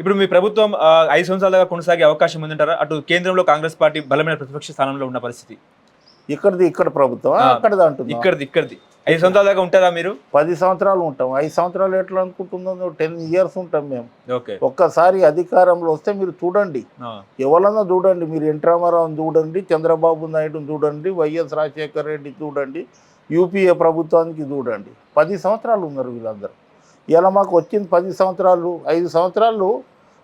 ఇప్పుడు మీ ప్రభుత్వం ఐదు సంవత్సరాల దాకా కొనసాగే అవకాశం ఉందంటారా? అటు కేంద్రంలో కాంగ్రెస్ పార్టీ బలమైన ప్రతిపక్ష స్థానంలో ఉన్న పరిస్థితి. ఇక్కడిది ఇక్కడ ప్రభుత్వం అక్కడిది అంటున్నాం ఇక్కడిది ఇక్కడిది. ఐదు సంవత్సరాల దాకా ఉంటారా మీరు? పది సంవత్సరాలు ఉంటాం. ఐదు సంవత్సరాలు ఎట్లా అనుకుంటుందో టెన్ ఇయర్స్ ఉంటాం మేము. ఓకే. ఒక్కసారి అధికారంలో వస్తే మీరు చూడండి. ఎవరన్నా చూడండి మీరు ఎన్ రామారావుని చూడండి చంద్రబాబు నాయుడుని చూడండి వైఎస్ రాజశేఖర రెడ్డి చూడండి యూపీఏ ప్రభుత్వానికి చూడండి. పది సంవత్సరాలు ఉన్నారు వీళ్ళందరూ. ఇలా మాకు వచ్చింది పది సంవత్సరాలు ఐదు సంవత్సరాలు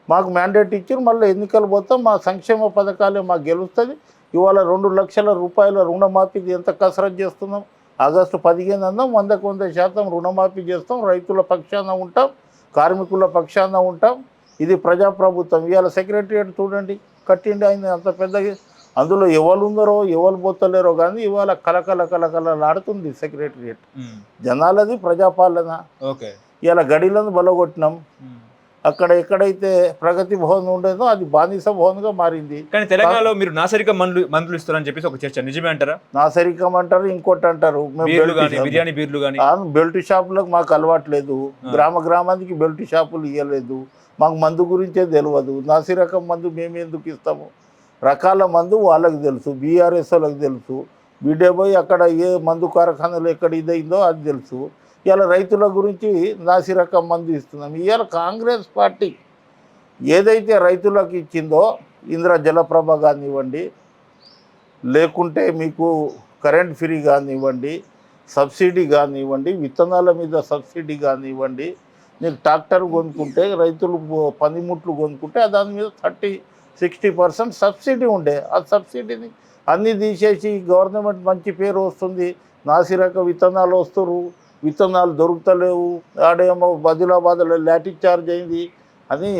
మాకు మ్యాండేట్ ఇచ్చారు మళ్ళీ ఎన్నికలు పోతాం మా సంక్షేమ పథకాలే మాకు గెలుస్తుంది. ఇవాళ రెండు లక్షల రూపాయల రుణమాఫీకి ఎంత కసరత్ చేస్తున్నాం? ఆగస్టు పదిహేను అందాం వందకు వంద శాతం రుణమాఫీ చేస్తాం రైతుల పక్షాన ఉంటాం కార్మికుల పక్షాన ఉంటాం. ఇది ప్రజాప్రభుత్వం. ఇవాళ సెక్రటరియట్ చూడండి కట్టిండి ఆయన అంత పెద్దగా అందులో ఎవరు ఉన్నారో ఎవరు పోతలేరో కానీ ఇవాళ కలకల కలకలలాడుతుంది సెక్రటరియట్. జనాలది ప్రజాపాలన. ఓకే. ఇవాళ గడిలను బలగొట్టినాం. ఉమ్. అక్కడ ఎక్కడైతే ప్రగతి భవన్ ఉండేదో అది బానిస భవన్గా మారింది. కానీ తెలంగాణలో మీరు నాసరిక మందులు మందులు ఇస్తారని చెప్పేసి ఒక చర్చ నిజమే అంటారా? నాసరికం అంటారు ఇంకోటి అంటారు. బిర్యానీ బీర్లు కానీ బెల్ట్ షాపులకు మాకు అలవాట్లేదు ఆ. గ్రామ గ్రామానికి బెల్ట్ షాపులు ఇవ్వలేదు మాకు మందు గురించే తెలియదు నాసిరకం మందు మేము ఎందుకు ఇస్తాము? రకాల మందు వాళ్ళకి తెలుసు బీఆర్ఎస్ వాళ్ళకి తెలుసు. బీడేబోయ్ అక్కడ ఏ మందు కార్ఖానాలు ఎక్కడ ఇదైందో అది తెలుసు. ఇవాళ రైతుల గురించి నాసిరకం మంది ఇస్తున్నాం. ఇవాళ కాంగ్రెస్ పార్టీ ఏదైతే రైతులకు ఇచ్చిందో ఇంద్ర జలప్రభ కానివ్వండి లేకుంటే మీకు కరెంట్ ఫ్రీ కానివ్వండి సబ్సిడీ కానివ్వండి విత్తనాల మీద సబ్సిడీ కానివ్వండి నీకు ట్రాక్టర్ కొనుక్కుంటే రైతులు పనిముట్లు కొనుక్కుంటే దాని మీద థర్టీ సిక్స్టీ పర్సెంట్ సబ్సిడీ ఉండే. ఆ సబ్సిడీని అన్నీ తీసేసి గవర్నమెంట్ మంచి పేరు వస్తుంది. నాసిరక విత్తనాలు వస్తురు విత్తనాలు దొరుకుతలేవు. ఆడేమో బదిలాబాద్లో లాఠీ చార్జ్ అయింది. అని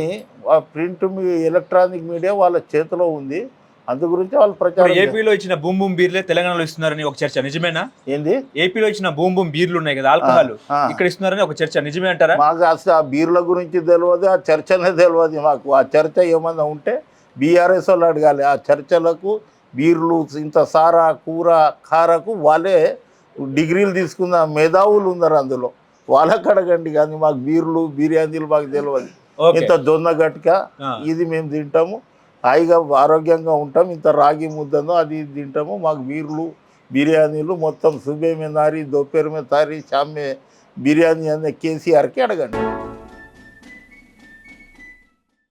ఆ ప్రింట్ మీ ఎలక్ట్రానిక్ మీడియా వాళ్ళ చేతిలో ఉంది. అందు గురించి వాళ్ళు ప్రచారం. ఏపీలో ఇచ్చిన బూమ్ బూమ్ బీర్లే తెలంగాణలో ఇస్తున్నారని ఒక చర్చ. నిజమేనా? ఏంది? ఏపీలో ఇచ్చిన బూమ్ బూమ్ బీర్లు ఉన్నాయి కదా ఆల్కహాల్. ఇక్కడ ఇస్తున్నారని ఒక చర్చ. నిజమే అంటారా? మాకు అసలు ఆ బీర్ల గురించి తెలియదు ఆ చర్చనే తెలియదు మాకు. ఆ చర్చ ఏమన్నా ఉంటే బీఆర్ఎస్ వాళ్ళు అడగాలి. ఆ చర్చలకు బీర్లు ఇంత సారా కూర కారకు వాళ్ళే డిగ్రీలు తీసుకున్న మేధావులు ఉన్నారు అందులో. వాళ్ళకి అడగండి కానీ మాకు బీర్లు బిర్యానీలు మాకు తెలియదు ఇంత జొన్న గట్క. ఇది మేము తింటాము. హాయిగా ఆరోగ్యంగా ఉంటాం. ఇంత రాగి ముద్దను అది తింటాము. మాకు బీర్లు బిర్యానీలు మొత్తం సుబే మే నారి దోపేరు మే తారి షామ్ మే బిర్యానీ అనే కేసీఆర్కి అడగండి.